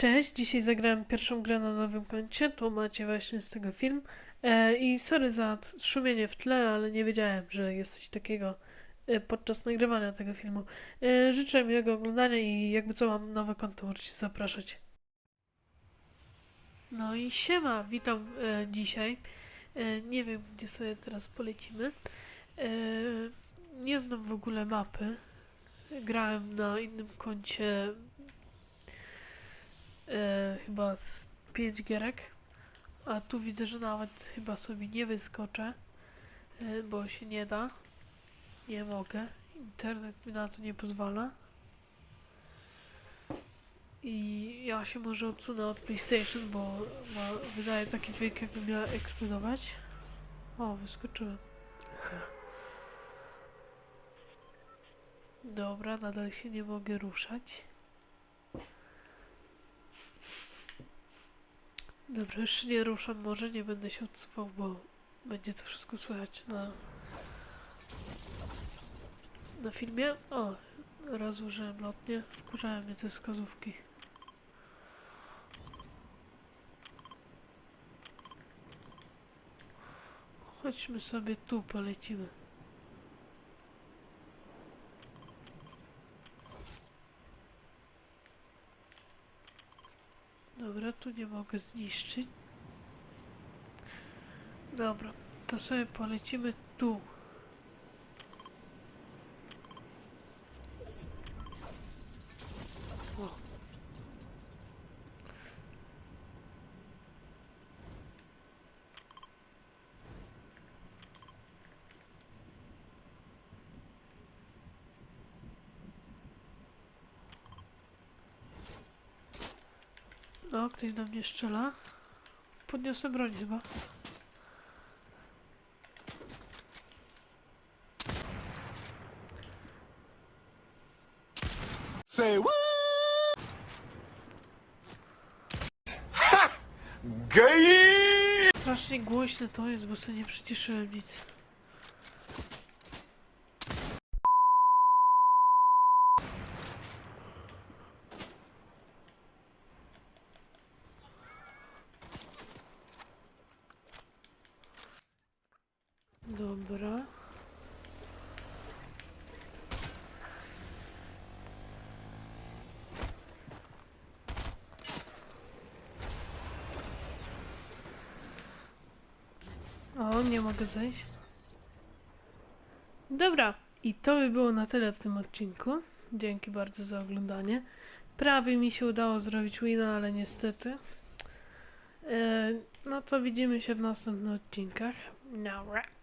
Cześć, dzisiaj zagrałem pierwszą grę na nowym koncie, tu macie właśnie z tego film. E, I sorry za szumienie w tle, ale nie wiedziałem, że jest coś takiego e, podczas nagrywania tego filmu. E, życzę miłego oglądania i jakby co mam nowe konto, możecie zapraszać. No i siema, witam e, dzisiaj. E, nie wiem, gdzie sobie teraz polecimy. E, nie znam w ogóle mapy. Grałem na innym koncie e, chyba z 5 gierek, a tu widzę, że nawet chyba sobie nie wyskoczę, e, bo się nie da. Nie mogę. Internet mi na to nie pozwala. I ja się może odsunę od PlayStation, bo ma, wydaje taki dźwięk, jakby miała eksplodować. O, wyskoczyłem. Dobra, nadal się nie mogę ruszać. Dobra, się nie ruszam, może nie będę się odsuwał, bo będzie to wszystko słychać na, na filmie. O, raz użyłem lotnie, wkurzałem mnie te wskazówki. Chodźmy sobie tu, polecimy. Dobra, tu nie mogę zniszczyć. Dobra, to sobie polecimy tu. O. O, ktoś do mnie strzela. Podniosę broń chyba. Say what? Ha! Gay! Strasznie głośne to jest, bo sobie nie przyciszyłem nic. Dobra. O, nie mogę zejść. Dobra, i to by było na tyle w tym odcinku. Dzięki bardzo za oglądanie. Prawie mi się udało zrobić wina, ale niestety. E, no to widzimy się w następnych odcinkach. Dobra.